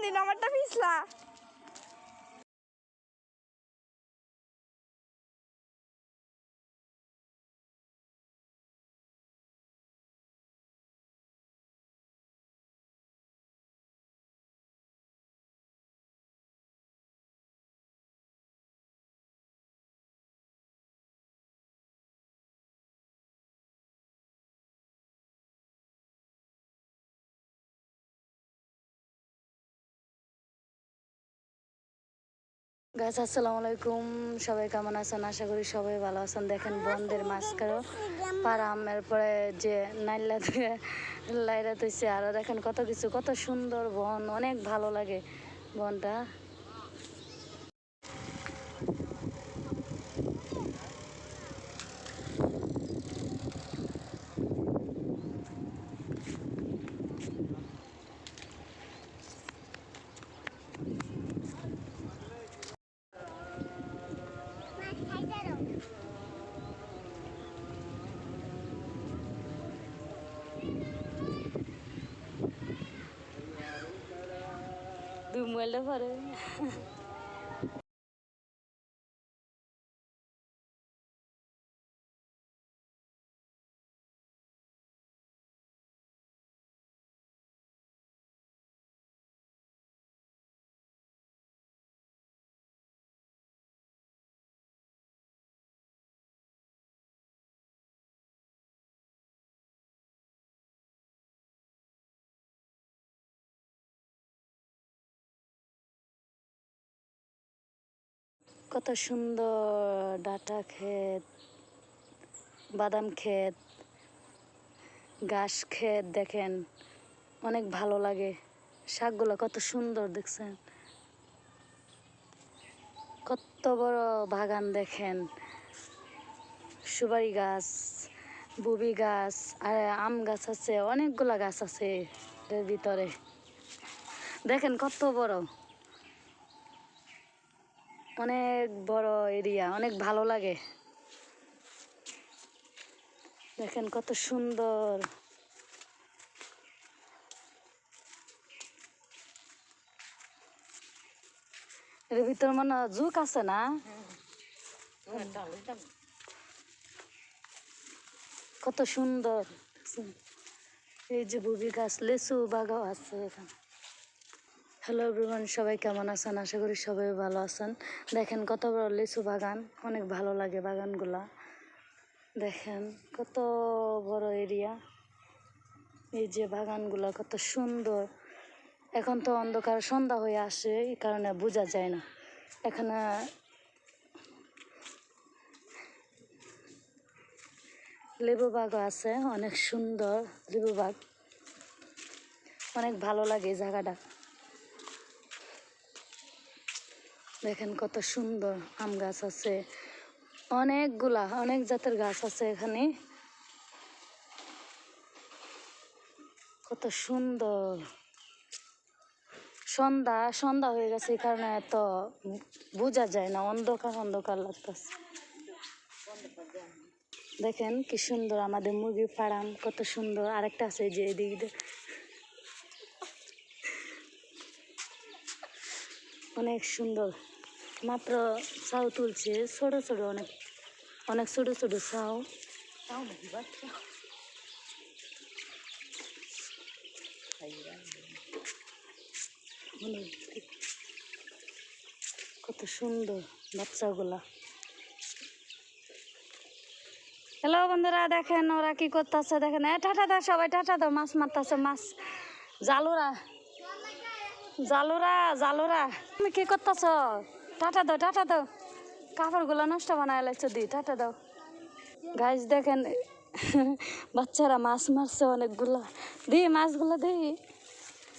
পিন্দিন আমারটা পিছলা। গাছ আসসালামু আলাইকুম সবাই কেমন আছেন? আশা করি সবাই ভালো আছেন। দেখেন, বন্ধের মাঝখানে পারাম এরপরে যে নাইলা দিয়ে লাইরা তৈছে আরও দেখেন কত কিছু, কত সুন্দর বন, অনেক ভালো লাগে বনটা। Duermo en la pared. কত সুন্দর ডাটা ক্ষেত, বাদাম ক্ষেত, ঘাস ক্ষেত দেখেন, অনেক ভালো লাগে। শাকগুলো কত সুন্দর দেখছেন। কত বড় বাগান দেখেন। সুপারি গাছ, বুবি গাছ, আর আম গাছ আছে, অনেকগুলা গাছ আছে এর ভিতরে। দেখেন কত বড়। অনেক বড় এরিয়া, অনেক ভালো লাগে। দেখেন কত সুন্দর। এর ভিতর মনে জুক আছে না? কত সুন্দর। এই যে বুবি গাছ লেচু বাগাও আছে এখানে। হ্যালো এভরিওয়ান সবাই কেমন আছেন? আশা করি সবাই ভালো আছেন। দেখেন কত বড় লিচু বাগান, অনেক ভালো লাগে বাগানগুলা। দেখেন কত বড় এরিয়া এই যে বাগানগুলা কত সুন্দর। এখন তো অন্ধকার, সন্ধ্যা হয়ে আসে, এই কারণে বোঝা যায় না। এখানে লেবু বাগও আছে, অনেক সুন্দর লেবু বাগ। অনেক ভালো লাগে জায়গাটা। দেখেন কত সুন্দর আম গাছ আছে। অনেকগুলা, অনেক জাতের গাছ আছে এখানে। কত সুন্দর। সন্ধ্যা সন্ধ্যা হয়ে গেছে এই কারণে এত বোঝা যায় না, অন্ধকার অন্ধকার লাগতেছে। দেখেন কি সুন্দর আমাদের মুরগির ফার্ম, কত সুন্দর। আরেকটা আছে যে এদিক অনেক সুন্দর। মাত্র চাউ তুলছে, ছোট ছোট অনেক অনেক ছোট ছোট চাউ অনেক কত সুন্দর বাচ্চাগুলা। হ্যালো বন্ধুরা, দেখেন ওরা কি করতেছে, দেখেন। এ, টাটা দাও সবাই, টাটা দাও, মাছ মারতেছে, মাছ। জালুরা জালুরা জালুরা, তুমি কি করতেছ? টাটা দাও টাটা দাও। কাপড়গুলো নষ্ট বানায় লাগছে দি টাটা দাও। গাছ দেখেন বাচ্চারা মাছ মারছে অনেকগুলা। দি মাছগুলো দি।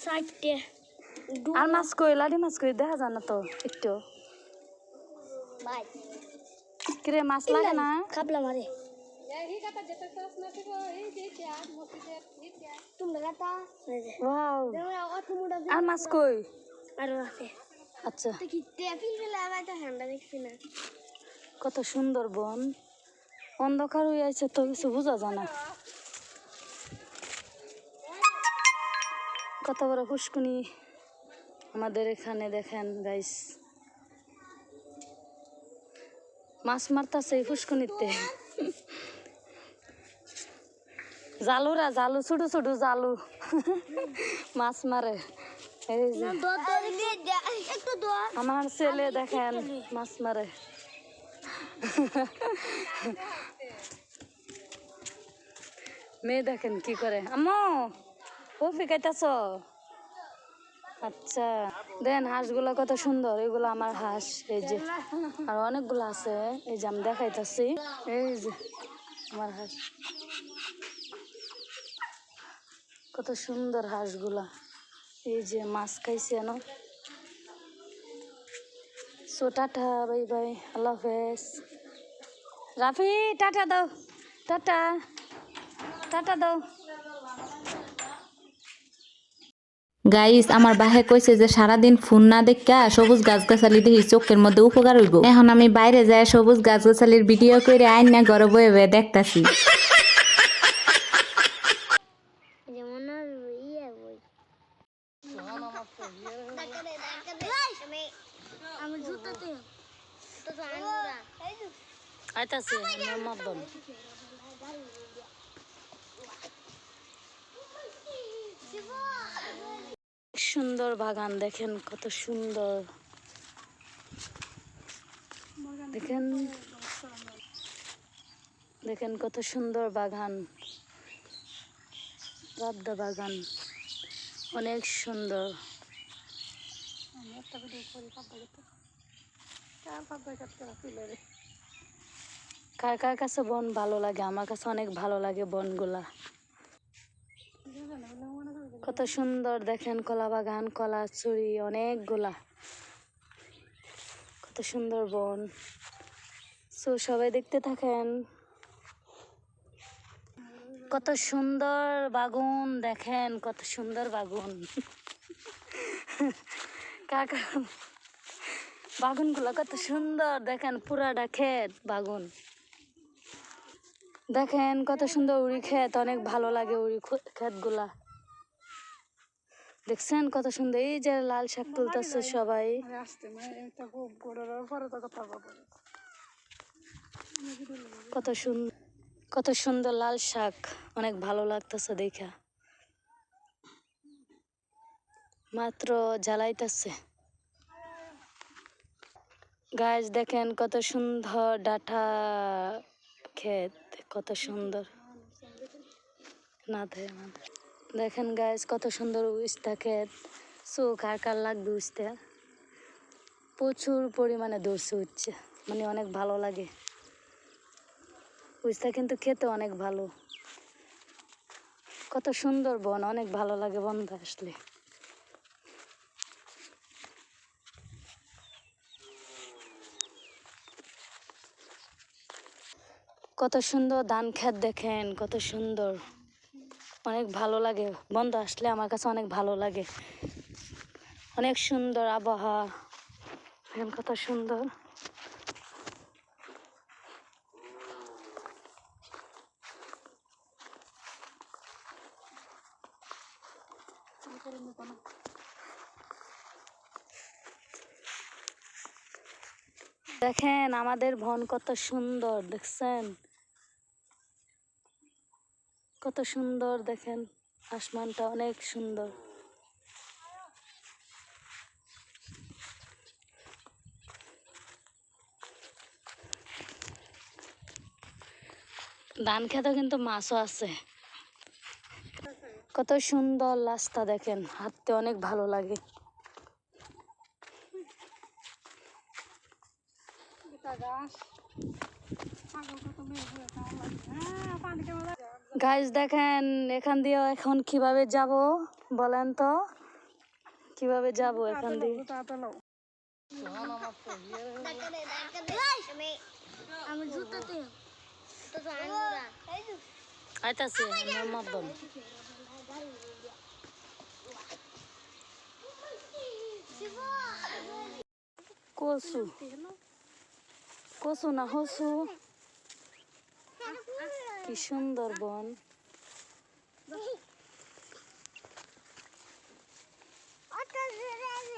চারটে আর মাছ কই লাডি মাছ কই দেখা যায় না তো একটু। কিরে মাছ লাগে না? খাবলা মারে। আর মাছ কই? আরও আছে। আচ্ছা। কত সুন্দর বন। অন্ধকার হয়ে আছে তো কিছু বোঝা যায় না। কত বড় পুষ্কুনি আমাদের এখানে দেখেন গাইস মাছ মারতাছে এই পুষ্কুনিতে জালুরা জালু ছোট ছোট জালু। মাছ মারে। এই যে। আমার ছেলে দেখেন মাছ মারে। মেয়ে দেখেন কি করে। আম্মু ও ফিকাইতেছ আচ্ছা দেন হাঁসগুলো কত সুন্দর এগুলো আমার হাঁস এই যে আর অনেকগুলো আছে এই যে আমি দেখাইতেছি এই যে আমার হাঁস। কত সুন্দর হাঁসগুলা এই যে মাছ খাইছে না সো টাটা বাই বাই আল্লাহ হাফেজ রাফি টাটা দাও টাটা টাটা দাও গাইস আমার বাহে কইছে যে সারাদিন ফোন না দেখা সবুজ গাছগাছালি দেখি চোখের মধ্যে উপকার হইব। এখন আমি বাইরে যাই সবুজ গাছগাছালির ভিডিও করে আইন না গরব হয়ে দেখতাছি যেমন ইয়ে বই আমি জুতাতে তো তো আনরা আইতাছে মোহাম্মদ সুন্দর বাগান, দেখেন কত সুন্দর। দেখেন দেখেন কত সুন্দর বাগান। রাবদা বাগান, অনেক সুন্দর। কার কার কার কাছে বন ভালো লাগে? আমার কাছে অনেক ভালো লাগে বনগুলা। কত সুন্দর দেখেন, কলা বাগান, কলা চুরি, অনেকগুলা। কত সুন্দর বন। সো, সবাই দেখতে থাকেন। কত সুন্দর বাগুন, দেখেন, কত সুন্দর বাগুন। কাকা বাগুনগুলো কত সুন্দর, দেখেন, পুরাটা ক্ষেত বাগুন। দেখেন কত সুন্দর উড়ি ক্ষেত অনেক ভালো লাগে উড়ি ক্ষেতগুলা দেখছেন কত সুন্দর, এই যে লাল শাক তুলতেছে সবাই। কত সুন্দর কত সুন্দর লাল শাক, অনেক ভালো লাগতেছে দেখা। মাত্র জ্বালাইতেছে। গাছ দেখেন কত সুন্দর ডাটা ক্ষেত কত সুন্দর। না থাকে না থাকে। দেখেন গাছ কত সুন্দর উস্তা ক্ষেত চোখ কার লাগবে উস্তা। প্রচুর পরিমাণে ধরছে উঠছে মানে অনেক ভালো লাগে। উস্তা কিন্তু খেতে অনেক ভালো। কত সুন্দর বন, অনেক ভালো লাগে বন্ধ আসলে। কত সুন্দর ধান ক্ষেত দেখেন, কত সুন্দর। অনেক ভালো লাগে। বন্ধ, আসলে আমার কাছে অনেক ভালো লাগে। অনেক সুন্দর আবহাওয়া। দেখেন কত সুন্দর। দেখেন, আমাদের বন কত সুন্দর, দেখছেন? সুন্দর দেখেন, আসমানটা অনেক সুন্দর। ধান খেতেও কিন্তু মাছও আছে। কত সুন্দর রাস্তা দেখেন, হাঁটতে অনেক ভালো লাগে। গাইজ দেখেন, এখান দিয়ে এখন কীভাবে যাব? বলেন তো, কীভাবে যাব এখান দিয়ে? কসু কসু না, হসু। কি সুন্দর বন।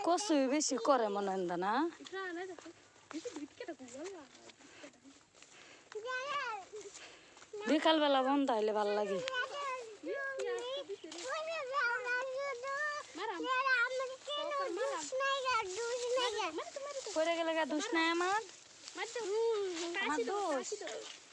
কসু বেশি করে মনে হয় না? বিকালবেলা বন্ধ হইলে ভালো লাগে। পরে গেলে গা দোষ নাই আমার? আমার দোষ।